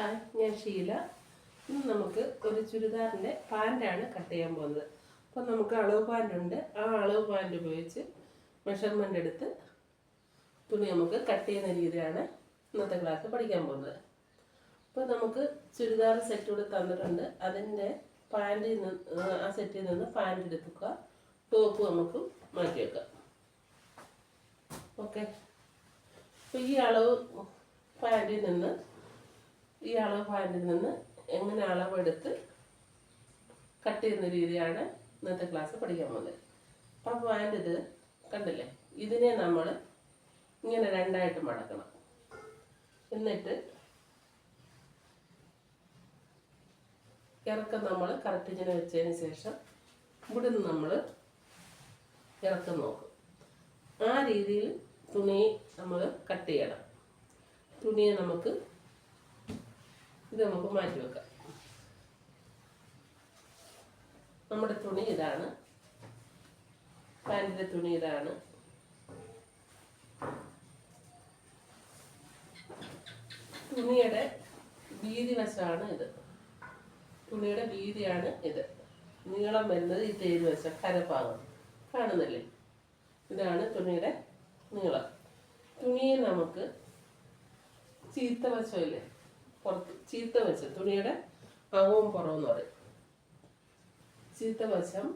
Hi ഞാൻ ഷീല ഇന്ന് നമുക്ക് ഒരു ചുരിദാറിന്റെ പാന്റാണ് കട്ട് ചെയ്യാൻ പോകുന്നത്. അപ്പോൾ നമുക്ക് അളവ് പാന്റുണ്ട് ആ അളവ് പാന്റ് ഉപയോഗിച്ച് മെഷർമെന്റ് എടുത്ത് തുണി നമുക്ക് കട്ട് ചെയ്യുന്ന രീതിയാണ് ഇന്നത്തെ ക്ലാസ് പഠിക്കാൻ പോകുന്നത്. അപ്പോൾ നമുക്ക് ചുരിദാർ സെറ്റ് കൂടെ തന്നിട്ടുണ്ട്. അതിന്റെ പാന്റിൽ നിന്ന് ആ സെറ്റിൽ നിന്ന് പാന്റ് എടുക്കുക. ടോപ്പ് നമുക്ക് മാറ്റി വെക്കാം. ഓക്കെ അപ്പോൾ ഈ അളവ് പാന്റിൽ നിന്ന് ഈ അളവ് പാന്റിൽ നിന്ന് എങ്ങനെ അളവെടുത്ത് കട്ട് ചെയ്യുന്ന രീതിയാണ് ഇന്നത്തെ ക്ലാസ് പഠിക്കാൻ പോകുന്നത്. അപ്പം പാന്റ് ഇത് കണ്ടില്ലേ? ഇതിനെ നമ്മൾ ഇങ്ങനെ രണ്ടായിട്ട് മടക്കണം. എന്നിട്ട് ഇറക്കം നമ്മൾ കറക്റ്റ് ഇങ്ങനെ വെച്ചതിന് ശേഷം ഇവിടുന്ന് നമ്മൾ ഇറക്കം നോക്കും. ആ രീതിയിൽ തുണി നമ്മൾ കട്ട് ചെയ്യണം. തുണിയെ നമുക്ക് ഇത് നമുക്ക് മാറ്റി വെക്കാം. നമ്മുടെ തുണി ഇതാണ്. പാന്റിന്റെ തുണി ഇതാണ്. തുണിയുടെ വീതി വശമാണ് ഇത്. തുണിയുടെ വീതിയാണ് ഇത്. നീളം വരുന്നത് ഈ തേര് വശം കരഭാഗം. കാണുന്നില്ലേ? ഇതാണ് തുണിയുടെ നീളം. തുണിയെ നമുക്ക് ചീത്ത വശമില്ലേ പുറത്ത് ചീത്ത വശം തുണിയുടെ അകവും പുറവും എന്ന് പറയും. ചീത്ത വശം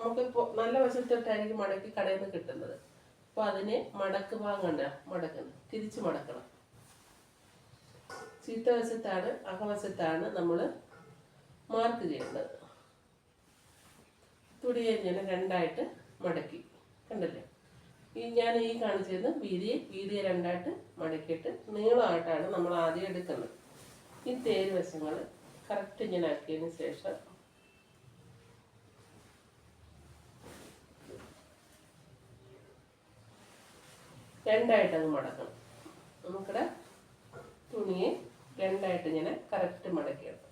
നമുക്ക് നല്ല വശത്തോട്ടായിരിക്കും മടക്കി കടയിൽ നിന്ന് കിട്ടുന്നത്. അപ്പോൾ അതിനെ മടക്ക് ഭാഗണ്ട മടക്കണം തിരിച്ച് മടക്കണം. ചീത്ത വശത്താണ് അകവശത്താണ് നമ്മൾ മാർക്ക് ചെയ്യേണ്ടത് തുടിയെ ഞാൻ രണ്ടായിട്ട് മടക്കി. കണ്ടല്ലേ? ഈ ഞാൻ ഈ കാണിച്ചിരുന്ന വീതിയെ വീതിയെ രണ്ടായിട്ട് മടക്കിയിട്ട് നീളമായിട്ടാണ് നമ്മൾ ആദ്യം എടുക്കുന്നത്. ഈ തേര് വശങ്ങൾ കറക്റ്റ് ഇങ്ങനെ ആക്കിയതിന് ശേഷം രണ്ടായിട്ട് അങ്ങ് മടക്കണം. നമുക്കിടെ തുണിയെ രണ്ടായിട്ട് ഇങ്ങനെ കറക്റ്റ് മടക്കിയെടുക്കും.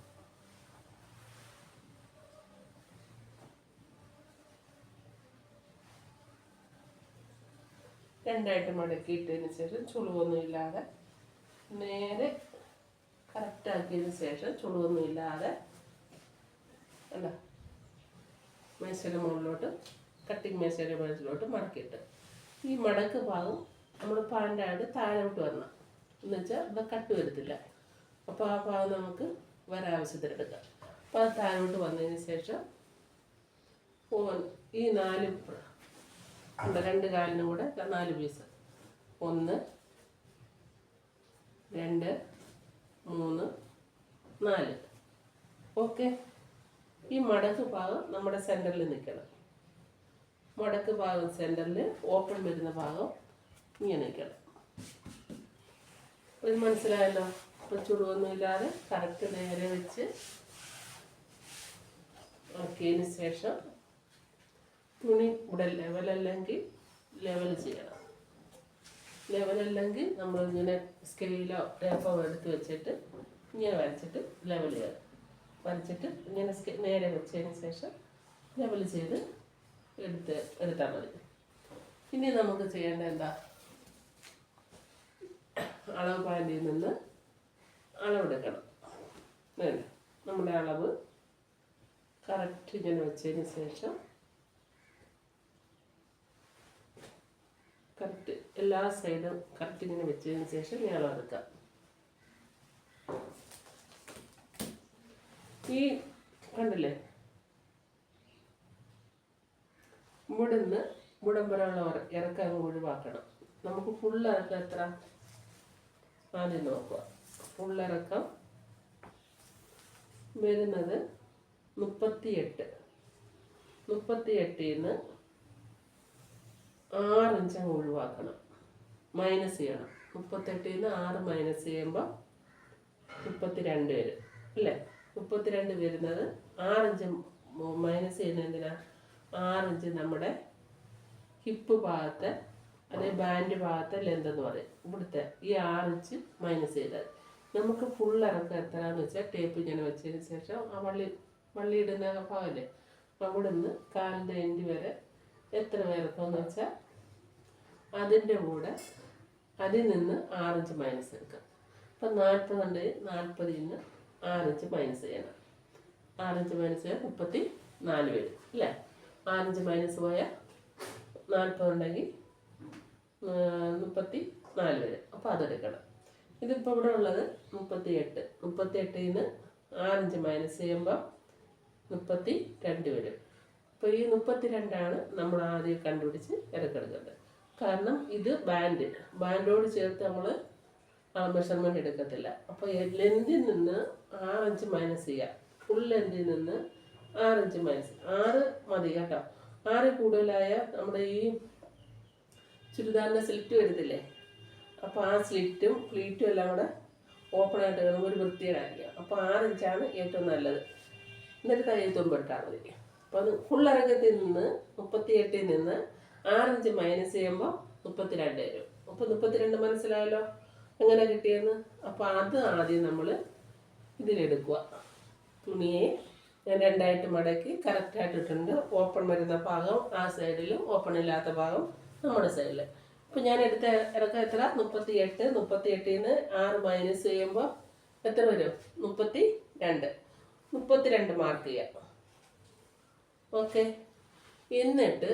രണ്ടായിട്ട് മടക്കിയിട്ടതിന് ശേഷം ചുളിവൊന്നും ഇല്ലാതെ നേരെ കറക്റ്റ് ആക്കിയതിന് ശേഷം ചുളിവൊന്നും ഇല്ലാതെ അല്ല മേശയുടെ മുകളിലോട്ട് കട്ടിങ് മേശയുടെ മുകളിലോട്ട് മടക്കിയിട്ട്. ഈ മടക്ക് ഭാഗം നമ്മൾ പാന്റായിട്ട് താഴോട്ട് വരണം. എന്ന് വെച്ചാൽ ഇത് കട്ട് വരത്തില്ല. അപ്പോൾ ആ ഭാഗം നമുക്ക് വരാവശ്യത്തിനെടുക്കാം അപ്പോൾ അത് താഴോട്ട് വന്നതിന് ശേഷം ഈ നാല് രണ്ട് കാലിനും കൂടെ നാല് പീസ്. ഒന്ന് രണ്ട് മൂന്ന് നാല്. ഓക്കെ. ഈ മടക്ക് ഭാഗം നമ്മുടെ സെന്ററിൽ നിൽക്കണം. മടക്ക് ഭാഗം സെന്ററിൽ ഓപ്പൺ വരുന്ന ഭാഗം ഇങ്ങനെ നിൽക്കണം. ഒരു മനസ്സിലായല്ലോ? അപ്പോൾ ചുടുവൊന്നും ഇല്ലാതെ കറക്റ്റ് നേരെ വെച്ച് ആക്കിയതിന് ശേഷം തുണി ഇവിടെ ലെവലല്ലെങ്കിൽ ലെവൽ ചെയ്യണം. ലെവലല്ലെങ്കിൽ നമ്മളിങ്ങനെ സ്കെയിലോ ടേപ്പോ എടുത്ത് വെച്ചിട്ട് ഇങ്ങനെ വരച്ചിട്ട് ലെവൽ ചെയ്യാം വരച്ചിട്ട് ഇങ്ങനെ നേരെ വെച്ചതിന് ശേഷം ലെവൽ ചെയ്ത് എടുത്ത് എടുത്താൽ മതി. ഇനി നമുക്ക് ചെയ്യേണ്ട എന്താ? അളവ് പാന്റിൽ നിന്ന് അളവെടുക്കണം നമ്മുടെ അളവ് കറക്റ്റ് ഇങ്ങനെ വെച്ചതിന് ശേഷം കറക്റ്റ് എല്ലാ സൈഡും കറക്റ്റ് ഇങ്ങനെ വെച്ചതിന് ശേഷം നീളം എടുക്കാം ഈ കണ്ടില്ലേ? ഇവിടുന്ന് ഇവിടം വരെയുള്ള ഇറക്കം അങ്ങ് ഒഴിവാക്കണം. നമുക്ക് ഫുൾ ഇറക്കം എത്ര? ആദ്യം നോക്കുക. ഫുൾ ഇറക്കം വരുന്നത് മുപ്പത്തിയെട്ട്. മുപ്പത്തിയെട്ടിൽ നിന്ന് ആറ് ഒഴിവാക്കണം. മൈനസ് ചെയ്യണം. മുപ്പത്തെട്ടിൽ നിന്ന് ആറ് മൈനസ് ചെയ്യുമ്പോൾ മുപ്പത്തിരണ്ട് വരും. അല്ലേ? മുപ്പത്തിരണ്ട് വരുന്നത് ആറിഞ്ച് മൈനസ് ചെയ്യുന്നത് എന്തിനാ? ആറിഞ്ച് നമ്മുടെ ഹിപ്പ് ഭാഗത്തെ അതേ ബാൻഡ് ഭാഗത്തെ ലെന്ത് എന്ന് പറയും. ഇവിടുത്തെ ഈ ആറിഞ്ച് മൈനസ് ചെയ്താൽ നമുക്ക് ഫുൾ ഇറക്കം എത്രയാന്ന് വെച്ചാൽ ടേപ്പ് ഇങ്ങനെ വെച്ചതിന് ശേഷം ആ വള്ളി വള്ളി ഇടുന്ന ഭാഗമല്ലേ? അവിടെ നിന്ന് കാലിന്റെ എൻഡ് വരെ എത്ര ഇറക്കമെന്ന് വെച്ചാൽ അതിന്റെ കൂടെ അതിൽ നിന്ന് ആറിഞ്ച് മൈനസ് എടുക്കാം. അപ്പം നാൽപ്പതുണ്ട് നാൽപ്പതിൽ നിന്ന് ആറിഞ്ച് മൈനസ് ചെയ്യണം. ആറിഞ്ച് മൈനസ് ചെയ്യാൻ മുപ്പത്തി നാല് വരും അല്ലേ? ആറിഞ്ച് മൈനസ് പോയാൽ നാൽപ്പത് ഉണ്ടെങ്കിൽ മുപ്പത്തി നാല് വരും. അപ്പോൾ അതെടുക്കണം. ഇതിപ്പോൾ ഇവിടെ ഉള്ളത് മുപ്പത്തി എട്ട് മുപ്പത്തി എട്ടിൽ നിന്ന് ആറിഞ്ച് മൈനസ് ചെയ്യുമ്പോൾ മുപ്പത്തി രണ്ട് വരും. അപ്പോൾ ഈ മുപ്പത്തി രണ്ടാണ് നമ്മൾ ആദ്യം കണ്ടുപിടിച്ച് ഇറക്കെടുക്കേണ്ടത്. കാരണം ഇത് ബാൻഡ് ബാൻഡോട് ചേർത്ത് നമ്മൾ മെഷർമെന്റ് എടുക്കത്തില്ല. അപ്പോൾ ലെന്തിൽ നിന്ന് ആറഞ്ച് മൈനസ് ചെയ്യുക ഫുൾ ലെന്തിൽ നിന്ന് ആറഞ്ച് മൈനസ് ആറ് മതി കേട്ടോ. ആറ് കൂടുതലായ നമ്മുടെ ഈ ചുരിദാറിന്റെ സ്ലിറ്റ് വരുത്തില്ലേ? അപ്പോൾ ആ സ്ലിറ്റും പ്ലീറ്റും എല്ലാം കൂടെ ഓപ്പൺ ആയിട്ട് കിടന്ന് ഒരു വൃത്തികേടായിരിക്കും അപ്പോൾ ആറ് ഇഞ്ചാണ് ഏറ്റവും നല്ലത്. എന്നിട്ട് തയ്യൽ തുമ്പിട്ടാൽ മതി. അപ്പോൾ അത് ഫുൾ ഇറക്കത്തിൽ നിന്ന് മുപ്പത്തി എട്ടിൽ നിന്ന് ആറിഞ്ച് മൈനസ് ചെയ്യുമ്പോൾ മുപ്പത്തിരണ്ട് വരും. അപ്പോൾ മുപ്പത്തിരണ്ട് മനസ്സിലായല്ലോ? എങ്ങനെ കിട്ടിയെന്ന്? അപ്പോൾ അത് ആദ്യം നമ്മൾ ഇതിലെടുക്കുക. തുണിയെ ഞാൻ രണ്ടായിട്ട് മടക്കി കറക്റ്റായിട്ട് ഇട്ടിട്ടുണ്ട്. ഓപ്പൺ വരുന്ന ഭാഗം ആ സൈഡിലും ഓപ്പൺ ഇല്ലാത്ത ഭാഗം നമ്മുടെ സൈഡിൽ അപ്പോൾ ഞാൻ എടുത്ത ഇറക്കം എത്ര? മുപ്പത്തി എട്ട് മുപ്പത്തി എട്ടിൽ നിന്ന് ആറ് മൈനസ് ചെയ്യുമ്പോൾ എത്ര വരും? മുപ്പത്തി രണ്ട് മുപ്പത്തി രണ്ട് മാർക്ക് ചെയ്യാം. ഓക്കെ എന്നിട്ട്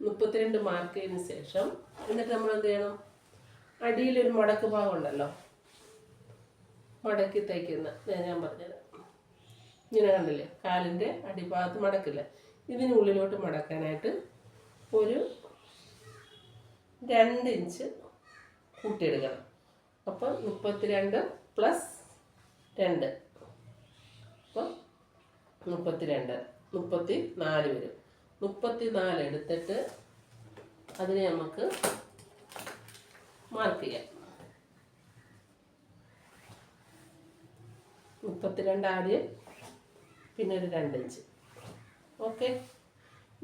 മുപ്പത്തിരണ്ട് മാർക്ക് ചെയ്തതിന് ശേഷം എന്നിട്ട് നമ്മൾ എന്ത് ചെയ്യണം? അടിയിലൊരു മടക്ക് ഭാഗം ഉണ്ടല്ലോ. മടക്കി തയ്ക്കുന്ന ഞാൻ പറഞ്ഞത് ഇങ്ങനെ കണ്ടില്ലേ? കാലിന്റെ അടിഭാഗത്ത് മടക്കില്ല? ഇതിനുള്ളിലോട്ട് മടക്കാനായിട്ട് ഒരു രണ്ട് ഇഞ്ച് കൂട്ടിയെടുക്കണം. അപ്പം മുപ്പത്തിരണ്ട് പ്ലസ് രണ്ട്. അപ്പം മുപ്പത്തിരണ്ട് മുപ്പത്തി നാല് വരും. മുപ്പത്തി നാല് എടുത്തിട്ട് അതിനെ നമുക്ക് മാർക്ക് ചെയ്യാം. മുപ്പത്തിരണ്ട് ആദ്യം പിന്നെ ഒരു രണ്ടിഞ്ച് ഓക്കെ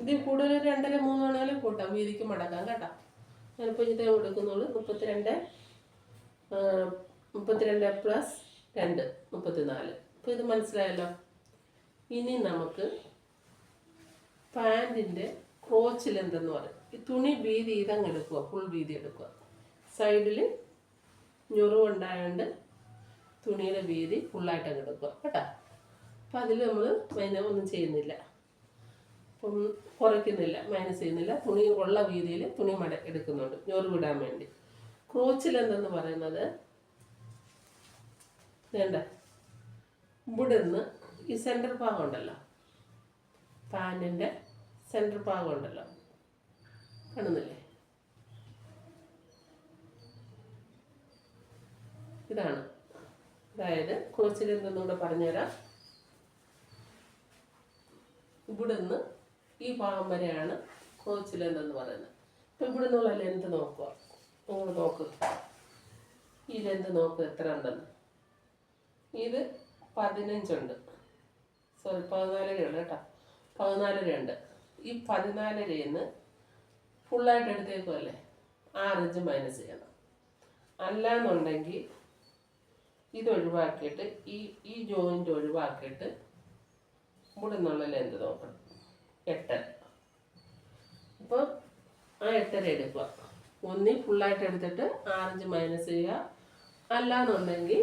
ഇതിൽ കൂടുതൽ രണ്ടര മൂന്ന് വേണമെങ്കിലും കൂട്ടാം. വീതിക്ക് മടക്കാം കേട്ടോ. ഞാനിപ്പോൾ ഇതേ കൊടുക്കുന്നുള്ളൂ. മുപ്പത്തിരണ്ട് മുപ്പത്തിരണ്ട് പ്ലസ് രണ്ട് മുപ്പത്തിനാല്. അപ്പോൾ ഇത് മനസ്സിലായല്ലോ? ഇനി നമുക്ക് പാന്റിന്റെ ക്രോച്ച് ലെന്ത് എന്ന് പറയും. ഈ തുണി വീതി ഇതങ്ങ് എടുക്കുക ഫുൾ വീതി എടുക്കുക. സൈഡിൽ ഞൊറിവുണ്ടായതുകൊണ്ട് തുണിയുടെ വീതി ഫുള്ളായിട്ട് അങ്ങ് എടുക്കുക കേട്ടോ. അപ്പം അതിൽ നമ്മൾ മൈന ഒന്നും ചെയ്യുന്നില്ല. അപ്പം കുറയ്ക്കുന്നില്ല മൈനസ് ചെയ്യുന്നില്ല. തുണി ഉള്ള വീതിയിൽ തുണി മട എടുക്കുന്നുണ്ട് ഞൊറിവിടാൻ വേണ്ടി. ക്രോച്ചിൽ എന്തെന്ന് പറയുന്നത് വേണ്ട. ഇവിടുന്ന് ഈ സെന്റർ ഭാഗം ഉണ്ടല്ലോ. പാന്റിന്റെ സെന്റർ ഭാഗം ഉണ്ടല്ലോ. കാണുന്നില്ലേ? ഇതാണ്. അതായത് ക്രോച്ചിൽ എന്തെന്നൂടെ പറഞ്ഞുതരാം. നിന്ന് ഈ ഭാഗം വരെയാണ് ക്രോച്ച് ലെന്ത് പറയുന്നത്. അപ്പം ഇവിടെ നിന്നുള്ള ലെന്ത് നോക്കുക. നിങ്ങൾ നോക്കുക ഈ ലെന്ത് നോക്കുക എത്ര ഉണ്ടെന്ന്. ഇത് പതിനഞ്ചുണ്ട്. സോറി പതിനാലര ഉണ്ട് കേട്ടോ. പതിനാലരയുണ്ട്. ഈ പതിനാലരയിൽ നിന്ന് ഫുള്ളായിട്ട് എടുത്തേക്കുമല്ലേ ഇഞ്ച് മൈനസ് ചെയ്യണം. അല്ലാന്നുണ്ടെങ്കിൽ ഇത് ഒഴിവാക്കിയിട്ട് ഈ ഈ ജോയിന്റ് ഒഴിവാക്കിയിട്ട് ഇവിടെ നിന്നുള്ള ലെന്ത് നോക്കണം. എട്ടര. അപ്പോൾ ആ എട്ടര എടുക്കുക. ഒന്നി ഫുള്ളായിട്ട് എടുത്തിട്ട് ആറഞ്ച് മൈനസ് ചെയ്യുക. അല്ലാന്നുണ്ടെങ്കിൽ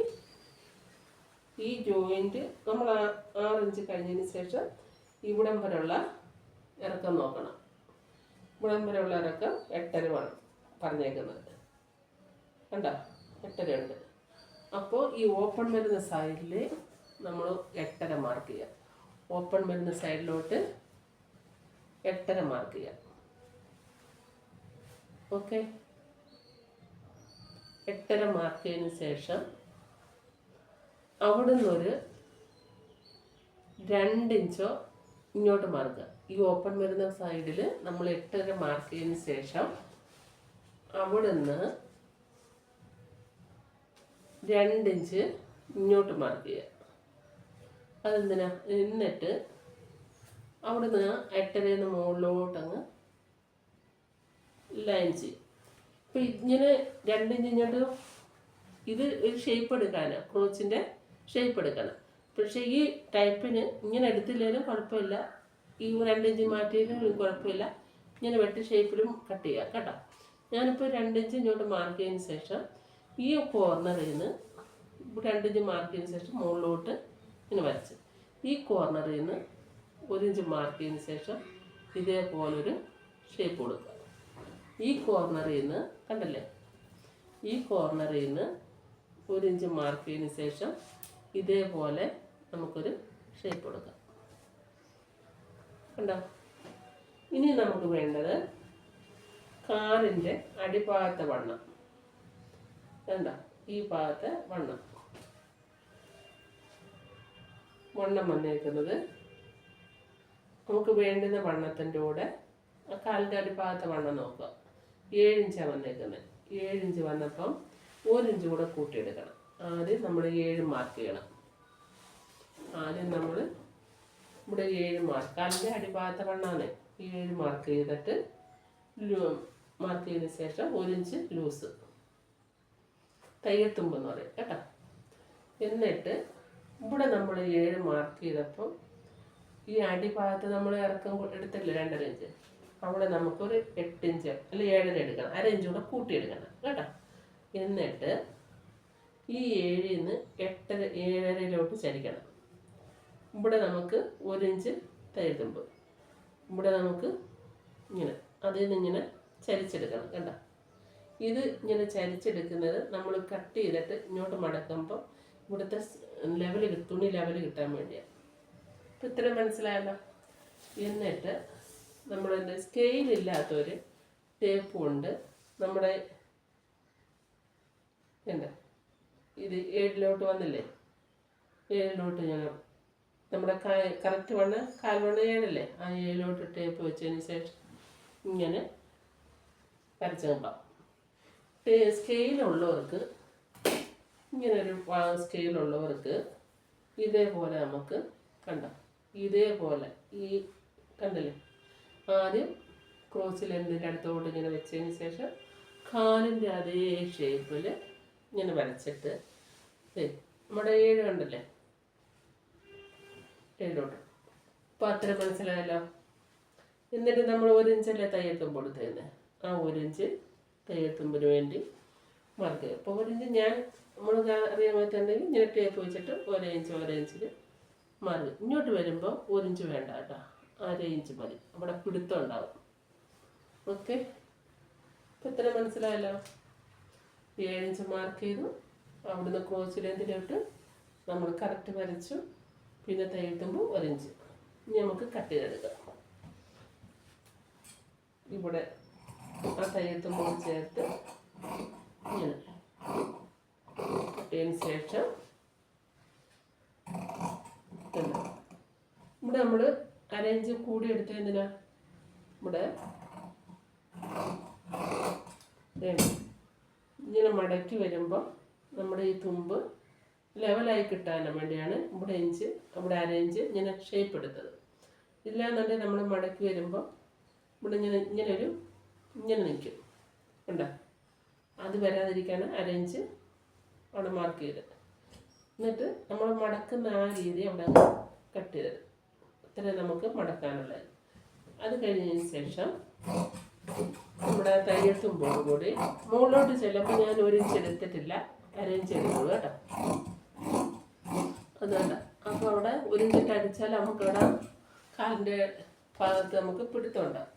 ഈ ജോയിന്റ് നമ്മൾ ആറിഞ്ച് കഴിഞ്ഞതിന് ശേഷം ഇവിടം വരെയുള്ള ഇറക്കം നോക്കണം. ഇവിടം വരെയുള്ള ഇറക്കം എട്ടര വേണം പറഞ്ഞേക്കുന്നത്. കണ്ടോ? എട്ടരയുണ്ട്. അപ്പോൾ ഈ ഓപ്പൺ വരുന്ന സൈഡിൽ നമ്മൾ എട്ടര മാർക്ക് ചെയ്യാം. ഓപ്പൺ വരുന്ന സൈഡിലോട്ട് എട്ടര മാർക്ക് ചെയ്യാം. ഓക്കെ എട്ടര മാർക്ക് ചെയ്തതിന് ശേഷം അവിടുന്ന് ഒരു രണ്ടിഞ്ചോ ഇങ്ങോട്ട് മാർക്കുക ഈ ഓപ്പൺ വരുന്ന സൈഡിൽ നമ്മൾ എട്ടര മാർക്ക് ചെയ്തതിന് ശേഷം അവിടെ നിന്ന് രണ്ടിഞ്ച് ഇങ്ങോട്ട് മാർക്ക് ചെയ്യുക. അതെന്തിനാ? എന്നിട്ട് അവിടെ നിന്ന് എട്ടരയിൽ നിന്ന് മുകളിലോട്ടങ്ങ് ലൈൻ ചെയ്യും അപ്പം ഇങ്ങനെ രണ്ടിഞ്ച് ഇങ്ങോട്ട് ഇത് ഒരു ഷേപ്പ് എടുക്കാനാണ് ക്രോച്ചിന്റെ ഷേപ്പ് എടുക്കണം. പക്ഷേ ഈ ടൈപ്പിന് ഇങ്ങനെ എടുത്തില്ലെങ്കിലും കുഴപ്പമില്ല. ഈ രണ്ടിഞ്ച് മാറ്റിയാലും കുഴപ്പമില്ല. ഇങ്ങനെ വെട്ടി ഷേപ്പിലും കട്ട് ചെയ്യാം കേട്ടോ. ഞാനിപ്പോൾ രണ്ടിഞ്ച് ഇങ്ങോട്ട് മാർക്ക് ചെയ്തതിന് ശേഷം ഈ കോർണറിൽ നിന്ന് രണ്ടിഞ്ച് മാർക്ക് ചെയ്തതിന് ശേഷം മുകളിലോട്ട് ഇങ്ങനെ വരച്ച്. ഈ കോർണറിൽ നിന്ന് ഒരു ഇഞ്ച് മാർക്ക് ചെയ്തതിന് ശേഷം ഇതേപോലൊരു ഷേപ്പ് കൊടുക്കുക. ഈ കോർണറിൽ നിന്ന് കണ്ടല്ലേ? ഈ കോർണറിൽ നിന്ന് ഒരു ഇഞ്ച് മാർക്ക് ചെയ്തതിന് ശേഷം ഇതേപോലെ നമുക്കൊരു ഷേപ്പ് കൊടുക്കാം. കണ്ടോ? ഇനി നമുക്ക് വേണ്ടത് കാലിന്റെ അടിഭാഗത്തെ വണ്ണം. കണ്ടോ? ഈ ഭാഗത്തെ വണ്ണം. വണ്ണം വന്നേക്കുന്നത് നമുക്ക് വേണ്ടുന്ന വണ്ണത്തിന്റെ കൂടെ കാലിന്റെ അടിഭാഗത്തെ വണ്ണം നോക്കുക. ഏഴിഞ്ചാണ് വന്നേക്കുന്നത്. ഏഴിഞ്ച് വന്നപ്പം ഒരിഞ്ച് കൂടെ കൂട്ടിയെടുക്കണം. ആദ്യം നമ്മൾ ഏഴ് മാർക്ക് ചെയ്യണം. ആദ്യം നമ്മൾ ഇവിടെ ഏഴ് മാർക്ക് അതിന്റെ അടിഭാഗത്തെ വണ്ണാണ്. ഏഴ് മാർക്ക് ചെയ്തിട്ട് മാർക്ക് ചെയ്തതിന് ശേഷം ഒരു ഇഞ്ച് ലൂസ് തയ്യത്തുമ്പ് എന്ന് പറയും കേട്ടോ. എന്നിട്ട് ഇവിടെ നമ്മൾ ഏഴ് മാർക്ക് ചെയ്തപ്പോൾ ഈ അടിഭാഗത്ത് നമ്മൾ ഇറക്കം എടുത്തില്ല രണ്ടര ഇഞ്ച് അവിടെ നമുക്കൊരു എട്ട് ഇഞ്ച് അല്ലെ ഏഴര എടുക്കണം. അര ഇഞ്ച് കൂടെ കൂട്ടിയെടുക്കണം കേട്ടോ. എന്നിട്ട് ഈ ഏഴിൽ നിന്ന് എട്ടര ഏഴരയിലോട്ട് ചരിക്കണം. ഇവിടെ നമുക്ക് ഒരു ഇഞ്ച് തയ്യത്തുമ്പ് ഇവിടെ നമുക്ക് ഇങ്ങനെ അതിൽ നിന്ന് ഇങ്ങനെ ചരിച്ചെടുക്കണം കണ്ട? ഇത് ഇങ്ങനെ ചരിച്ചെടുക്കുന്നത് നമ്മൾ കട്ട് ചെയ്തിട്ട് ഇങ്ങോട്ട് മടക്കുമ്പോൾ ഇവിടുത്തെ ലെവൽ തുണി ലെവൽ കിട്ടാൻ വേണ്ടിയാണ് അപ്പം ഇത്രയും മനസ്സിലായല്ലോ? എന്നിട്ട് നമ്മൾ സ്കെയിൽ ഇല്ലാത്തൊരു ടേപ്പ് കൊണ്ട് നമ്മുടെ എന്താ ഇത് ഏഴിലോട്ട് വന്നില്ലേ? ഏഴിലോട്ട് ഞാൻ നമ്മുടെ കറക്റ്റ് വണ്ണ് കാൽ വണ്ണ ഏഴല്ലേ? ആ ഏഴിലോട്ട് ടേപ്പ് വെച്ചതിന് ശേഷം ഇങ്ങനെ വരച്ചേക്കാം. സ്കെയിലുള്ളവർക്ക് ഇങ്ങനൊരു സ്കെയിലുള്ളവർക്ക് ഇതേപോലെ നമുക്ക് കണ്ട. ഇതേപോലെ ഈ കണ്ടല്ലേ? ആദ്യം ക്രോസിൽ എന്തിന്റെ അടുത്തോട്ട് ഇങ്ങനെ വെച്ചതിന് ശേഷം കാലിന്റെ അതേ ഷേപ്പിൽ ഇങ്ങനെ വരച്ചിട്ട് നമ്മുടെ ഏഴ് കണ്ടല്ലേ? ഏഴോട്ട് അപ്പോൾ അത്ര മനസ്സിലായല്ലോ? എന്നിട്ട് നമ്മൾ ഒരു ഇഞ്ചല്ലേ തയ്യത്തുമ്പോൾ കൊടുത്തതിന് ആ ഒരു ഇഞ്ച് തയ്യത്തുമ്പിന് വേണ്ടി മാർക്ക് അപ്പോൾ ഒരു ഇഞ്ച് ഞാൻ നമ്മൾ അറിയാൻ പറ്റുന്നുണ്ടെങ്കിൽ ഇങ്ങനെ ടേപ്പ് വെച്ചിട്ട് ഒരേ ഇഞ്ച് ഒരേ ഇഞ്ചിൽ മാർക്ക് ഇങ്ങോട്ട് വരുമ്പോൾ ഒരു ഇഞ്ച് വേണ്ട കേട്ടോ. അര ഇഞ്ച് മതി. അവിടെ പിടുത്തം ഉണ്ടാവും. ഓക്കെ ഇത്ര മനസ്സിലായല്ലോ? ഏഴിഞ്ച് മാർക്ക് ചെയ്തു. അവിടുന്ന് ക്രോസ് നമ്മൾ കറക്റ്റ് വരച്ചു. പിന്നെ തയ്യത്തുമ്പോൾ ഒരിഞ്ച്. ഇനി നമുക്ക് കട്ട് ചെയ്തെടുക്കാം ഇവിടെ ആ തയ്യത്തുമ്പോൾ ചേർത്ത് ഇങ്ങനെ കട്ട് ശേഷം. ഇവിടെ നമ്മൾ അരയിഞ്ച് കൂടി എടുത്ത എന്തിനാ? ഇവിടെ ഇങ്ങനെ മടക്കി വരുമ്പോൾ നമ്മുടെ ഈ തുമ്പ് ലെവലായി കിട്ടാൻ വേണ്ടിയാണ് ഇവിടെ ഇഞ്ച് ഇവിടെ അര ഇഞ്ച് ഇങ്ങനെ ഷേപ്പ് എടുത്തത്. ഇല്ലാന്നുണ്ടെങ്കിൽ നമ്മൾ മടക്കി വരുമ്പോൾ ഇവിടെ ഇങ്ങനെ ഇങ്ങനെ ഒരു ഇങ്ങനെ നിൽക്കും. കണ്ടോ? അത് വരാതിരിക്കാണ് ഇഞ്ച് അവിടെ മാർക്ക് ചെയ്തത്. എന്നിട്ട് നമ്മൾ മടക്കുന്ന ആ രീതി അവിടെ കട്ട് ചെയ്തത്. ഇത്ര നമുക്ക് മടക്കാനുള്ളത്. അത് കഴിഞ്ഞതിന് ശേഷം നമ്മുടെ തയ്യെത്തുമ്പോൾ കൂടി മുകളിലോട്ട് ചെല്ലുമ്പോൾ ഞാൻ ഒരു ഇഞ്ച് എടുത്തിട്ടില്ല. അര ഇഞ്ച് എടുക്കുള്ളൂ കേട്ടോ. അതുകൊണ്ട് അപ്പോൾ അവിടെ ഇഞ്ചിട്ട് അടിച്ചാൽ നമുക്കവിടെ കാലിന്റെ ഭാഗത്ത് നമുക്ക് പിടുത്തമുണ്ടാകും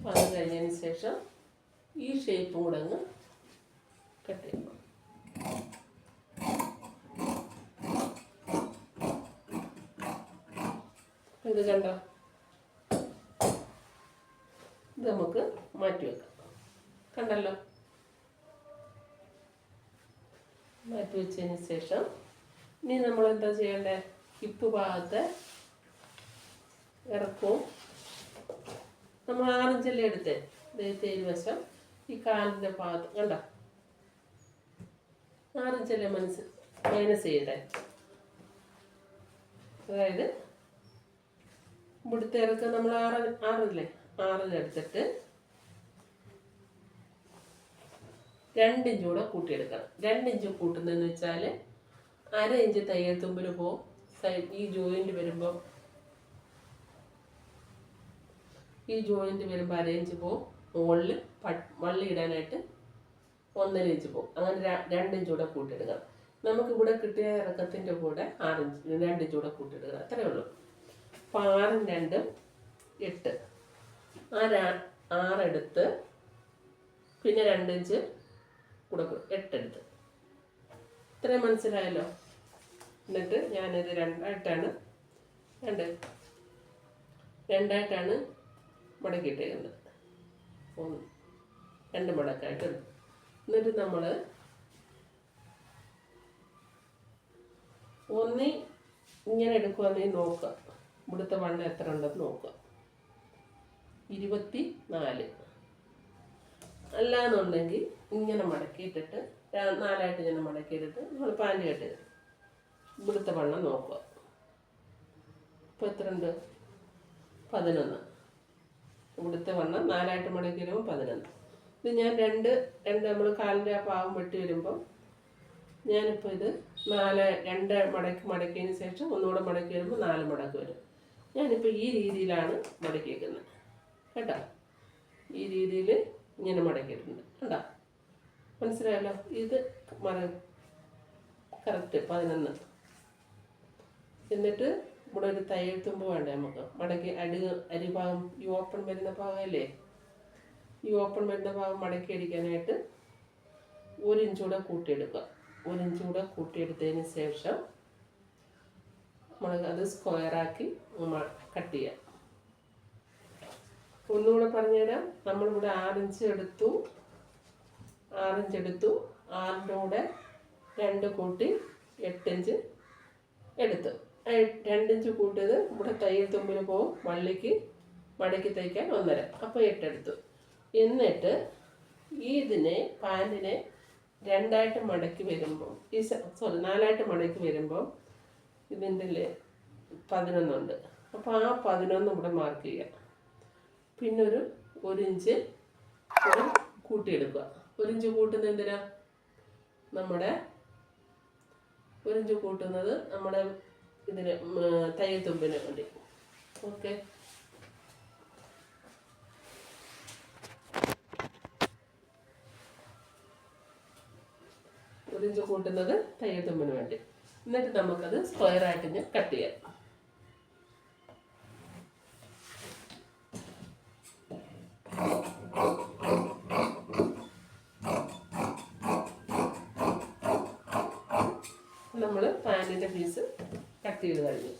അപ്പോൾ അത് കഴിഞ്ഞതിന് ശേഷം ഈ ഷേപ്പും കൂടെ അങ്ങ് കട്ട് ചെയ്യണം ഇത് കണ്ടോ? ഇത് നമുക്ക് മാറ്റി വെക്കാം. കണ്ടല്ലോ? മാറ്റി വെച്ചതിന് ശേഷം ഇനി നമ്മൾ എന്താ ചെയ്യേണ്ടേ? ഹിപ്പ് ഭാഗത്തെ ഇറക്കും. നമ്മൾ ആറഞ്ചല്ലേ എടുത്തേ? ദൈവത്തെ വശം. ഈ കാലിന്റെ ഭാഗത്ത് കണ്ട? ആറഞ്ചല്ലേ മനസ്സ് മൈനസ് ചെയ്യട്ടെ അതായത് ഇവിടുത്തെ ഇറക്കം നമ്മൾ ആറ് ആറല്ലേ? ആറിലെടുത്തിട്ട് രണ്ടിഞ്ച് കൂടെ കൂട്ടിയെടുക്കണം. രണ്ടിഞ്ച് കൂട്ടുന്നതെന്ന് വെച്ചാൽ അര ഇഞ്ച് തയ്യൽ തുമ്പിൽ പോവും സൈഡ് ഈ ജോയിന്റ് വരുമ്പോൾ ഈ ജോയിന്റ് വരുമ്പോൾ അര ഇഞ്ച് പോവും മുകളിൽ വള്ളി ഇടാനായിട്ട് ഒന്നര ഇഞ്ച് പോവും അങ്ങനെ രണ്ട് കൂടെ കൂട്ടിയിടുക നമുക്കിവിടെ കിട്ടിയ ഇറക്കത്തിന്റെ കൂടെ ആറിഞ്ച് രണ്ട് കൂടെ കൂട്ടിയിടുക അത്രേ ഉള്ളൂ. അപ്പോൾ ആറും രണ്ടും എട്ട്. ആ ആറെടുത്ത് പിന്നെ രണ്ട് ഇഞ്ച് കൂടെ എട്ടെടുത്ത്. ഇത്രയും മനസ്സിലായല്ലോ. എന്നിട്ട് ഞാനിത് രണ്ടായിട്ടാണ് രണ്ട് രണ്ടായിട്ടാണ് മടക്കിയിട്ടേക്കുന്നത് ഒന്ന് രണ്ട് മടക്കായിട്ട്. എന്നിട്ട് നമ്മൾ ഒന്നി ഇങ്ങനെ എടുക്കുവാണെങ്കിൽ നോക്കുക. ഇവിടുത്തെ വണ്ണം എത്ര ഉണ്ടെന്ന് നോക്കുക. ഇരുപത്തി നാല് അല്ലാന്നുണ്ടെങ്കിൽ ഇങ്ങനെ മടക്കിയിട്ടിട്ട് നാലായിട്ട് ഇങ്ങനെ മടക്കിയെടുത്ത് നമ്മൾ പാന്റ് കെട്ടി ഇവിടുത്തെ വണ്ണം നോക്കുക. ഇപ്പോൾ എത്ര ഉണ്ട് പതിനൊന്ന്. ഇവിടുത്തെ വണ്ണം നാലായിട്ട് മടക്കി വരുമ്പോൾ പതിനൊന്ന്. ഇത് ഞാൻ രണ്ട് രണ്ട് നമ്മൾ കാലിന്റെ ആ പാവം വെട്ടി വരുമ്പം ഞാനിപ്പോൾ ഇത് നാല് രണ്ട് മടക്കി മടക്കിയതിന് ശേഷം ഒന്നുകൂടെ മടക്കി വരുമ്പോൾ നാല് മടക്ക് വരും. ഞാനിപ്പോൾ ഈ രീതിയിലാണ് മടക്കിയേക്കുന്നത്. കേട്ടോ? ഈ രീതിയിൽ ഇങ്ങനെ മടക്കിയിട്ടുണ്ട്. കേട്ടോ മനസ്സിലായല്ലോ? ഇത് മറ കറക്റ്റ് പതിനൊന്ന്. എന്നിട്ട് ഇവിടെ ഒരു തയ്യൽ തുമ്പ് വേണ്ടേ നമുക്ക്? മടക്കി അടി അരിഭാഗം ഈ ഓപ്പൺ വരുന്ന ഭാഗമല്ലേ ഈ ഓപ്പൺ വരുന്ന ഭാഗം മടക്കി അടിക്കാനായിട്ട് ഒരു ഇഞ്ച് കൂടെ കൂട്ടിയെടുക്കുക. ഒരു ഇഞ്ച് കൂടെ കൂട്ടിയെടുത്തതിന് ശേഷം നമ്മൾ അത് സ്ക്വയറാക്കി കട്ട് ചെയ്യാം ഒന്നുകൂടെ പറഞ്ഞുതരാം. നമ്മളിവിടെ ആറിഞ്ച് എടുത്തു. ആറിഞ്ച് എടുത്തു ആറിന്റെ കൂടെ രണ്ട് കൂട്ടി എട്ടിഞ്ച് എടുത്തു. രണ്ടിഞ്ച് കൂട്ടിയത് ഇവിടെ തയ്യൽ തുമ്പിന് പോകും വള്ളിക്ക് മടക്കി തയ്ക്കാൻ ഒന്നര. അപ്പോൾ എട്ടെടുത്തു. എന്നിട്ട് ഈ ഇതിനെ പാന്റിനെ രണ്ടായിട്ട് മടക്കി വരുമ്പോൾ ഈ സോറി നാലായിട്ട് മടക്കി വരുമ്പോൾ ഇതിന്റെ പതിനൊന്നുണ്ട്. അപ്പോൾ ആ പതിനൊന്ന് ഇവിടെ മാർക്ക് ചെയ്യാം പിന്നെ ഒരു ഒരു ഇഞ്ച് കൂടെ കൂട്ടിയെടുക്കുക ഒരു കൂട്ടുന്ന എന്തിനാ? നമ്മുടെ ഒരിഞ്ച് കൂട്ടുന്നത് നമ്മുടെ ഇതിന് തയ്യൽ തുമ്പിന് വേണ്ടി. ഓക്കെ. ഒരിഞ്ച് കൂട്ടുന്നത് തയ്യൽ തുമ്പിന് വേണ്ടി. എന്നിട്ട് നമുക്കത് സ്ക്വയർ ആയിട്ട് കട്ട് ചെയ്യാം നമ്മൾ പാന്റിന്റെ പീസ് കട്ട് ചെയ്ത് കഴിഞ്ഞു.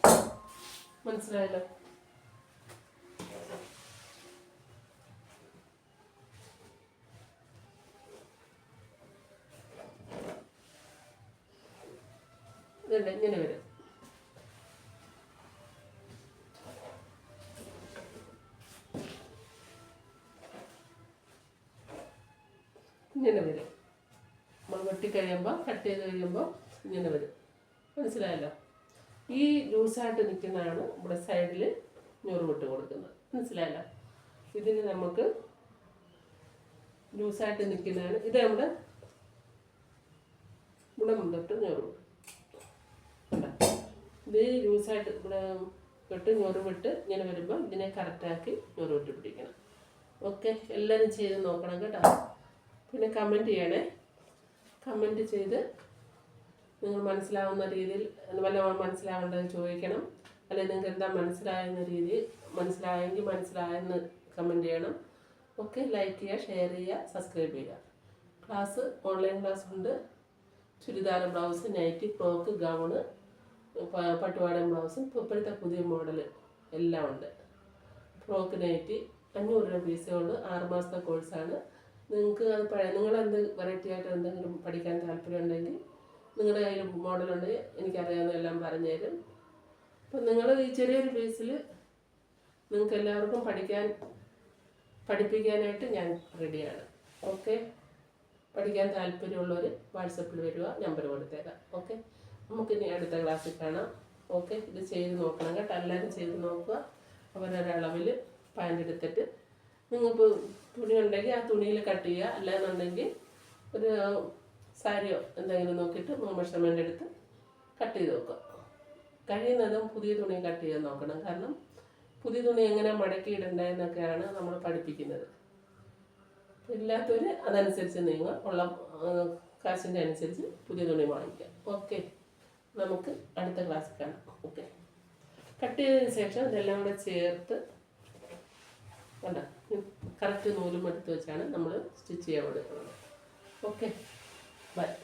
മനസ്സിലായല്ലോ? ഇതുണ്ട് ഇങ്ങനെ വരും. ഇങ്ങനെ വരും. നമ്മൾ വെട്ടിക്കഴിയുമ്പോൾ കട്ട് ചെയ്ത് കഴിയുമ്പോൾ ഇങ്ങനെ വരും. മനസ്സിലായല്ലോ? ഈ ലൂസായിട്ട് നിൽക്കുന്നതാണ് നമ്മുടെ സൈഡിൽ ഞൊറുവിട്ട് കൊടുക്കുന്നത്. മനസ്സിലായല്ലോ? ഇതിന് നമുക്ക് ലൂസായിട്ട് നിൽക്കുന്നതാണ്. ഇത് നമ്മുടെ ഇവിടെ തൊട്ട് ഞൊറ് വിടും. കണ്ടോ? ഇത് ലൂസായിട്ട് ഇവിടെ വിട്ട് ഞൊറുവിട്ട് ഇങ്ങനെ വരുമ്പോൾ ഇതിനെ കറക്റ്റാക്കി ഞൊറുവിട്ട് പിടിക്കണം. ഓക്കെ എല്ലാവരും ചെയ്ത് നോക്കണം കേട്ടോ. പിന്നെ കമന്റ് ചെയ്യണേ. കമന്റ് ചെയ്ത് നിങ്ങൾ മനസ്സിലാവുന്ന രീതിയിൽ നല്ല മനസ്സിലാവേണ്ടത് ചോദിക്കണം. അല്ലെങ്കിൽ നിങ്ങൾക്ക് എന്താ മനസ്സിലായെന്ന രീതിയിൽ മനസ്സിലായെങ്കിൽ മനസ്സിലായെന്ന് കമന്റ് ചെയ്യണം. ഓക്കെ ലൈക്ക് ചെയ്യുക ഷെയർ ചെയ്യുക സബ്സ്ക്രൈബ് ചെയ്യുക. ക്ലാസ് ഓൺലൈൻ ക്ലാസ് ഉണ്ട്. Churidar blouse nightie frock gown പട്ടുപാടൻ ബ്ലൗസും ഇപ്പോഴത്തെ പുതിയ മോഡൽ എല്ലാം ഉണ്ട്. ഫ്രോക്ക് നൈറ്റി അഞ്ഞൂറ് രൂപ ഫീസേ ഉള്ളൂ. ആറ് മാസത്തെ കോഴ്സാണ് നിങ്ങൾക്ക് അത് നിങ്ങളെന്ത് വെറൈറ്റി ആയിട്ട് എന്തെങ്കിലും പഠിക്കാൻ താല്പര്യം ഉണ്ടെങ്കിൽ നിങ്ങളുടെ കയ്യിൽ മോഡലുണ്ട് എനിക്കറിയാവുന്ന എല്ലാം പറഞ്ഞുതരും. അപ്പം നിങ്ങൾ ഈ ചെറിയൊരു ഫീസിൽ നിങ്ങൾക്ക് എല്ലാവർക്കും പഠിക്കാൻ പഠിപ്പിക്കാനായിട്ട് ഞാൻ റെഡിയാണ് ഓക്കെ പഠിക്കാൻ താല്പര്യമുള്ളവർ വാട്സപ്പിൽ വരിക നമ്പർ കൊടുത്തേക്കാം. ഓക്കെ നമുക്കിനി അടുത്ത ക്ലാസ്സിൽ കാണാം. ഓക്കെ ഇത് ചെയ്ത് നോക്കണം കേട്ടോ. എല്ലാവരും ചെയ്ത് നോക്കുക. അവരൊരളവിൽ പാന്റ് എടുത്തിട്ട് നിങ്ങൾക്ക് തുണി ഉണ്ടെങ്കിൽ ആ തുണിയിൽ കട്ട് ചെയ്യുക. അല്ലാന്നുണ്ടെങ്കിൽ ഒരു സാരിയോ എന്തെങ്കിലും നോക്കിയിട്ട് മെഷർമെന്റ് എടുത്ത് കട്ട് ചെയ്ത് നോക്കുക കഴിയുന്നതും പുതിയ തുണി കട്ട് ചെയ്യാൻ നോക്കണം. കാരണം പുതിയ തുണി എങ്ങനെ മടക്കി ഇടണ്ടെന്നൊക്കെയാണ് നമ്മൾ പഠിപ്പിക്കുന്നത്. ഇല്ലാത്തവർ അതനുസരിച്ച് നീങ്ങുക. ഉള്ള കാശിന്റെ അനുസരിച്ച് പുതിയ തുണി വാങ്ങിക്കാം ഓക്കെ. നമുക്ക് അടുത്ത ക്ലാസ്സിൽ കാണാം. ഓക്കെ. കട്ട് ചെയ്തതിന് ശേഷം ഇതെല്ലാം കൂടെ ചേർത്ത് കണ്ട? കറക്റ്റ് നൂലും എടുത്ത് വെച്ചാണ് നമ്മൾ സ്റ്റിച്ച് ചെയ്യാൻ കൊടുക്കുന്നത്. ഓക്കെ. but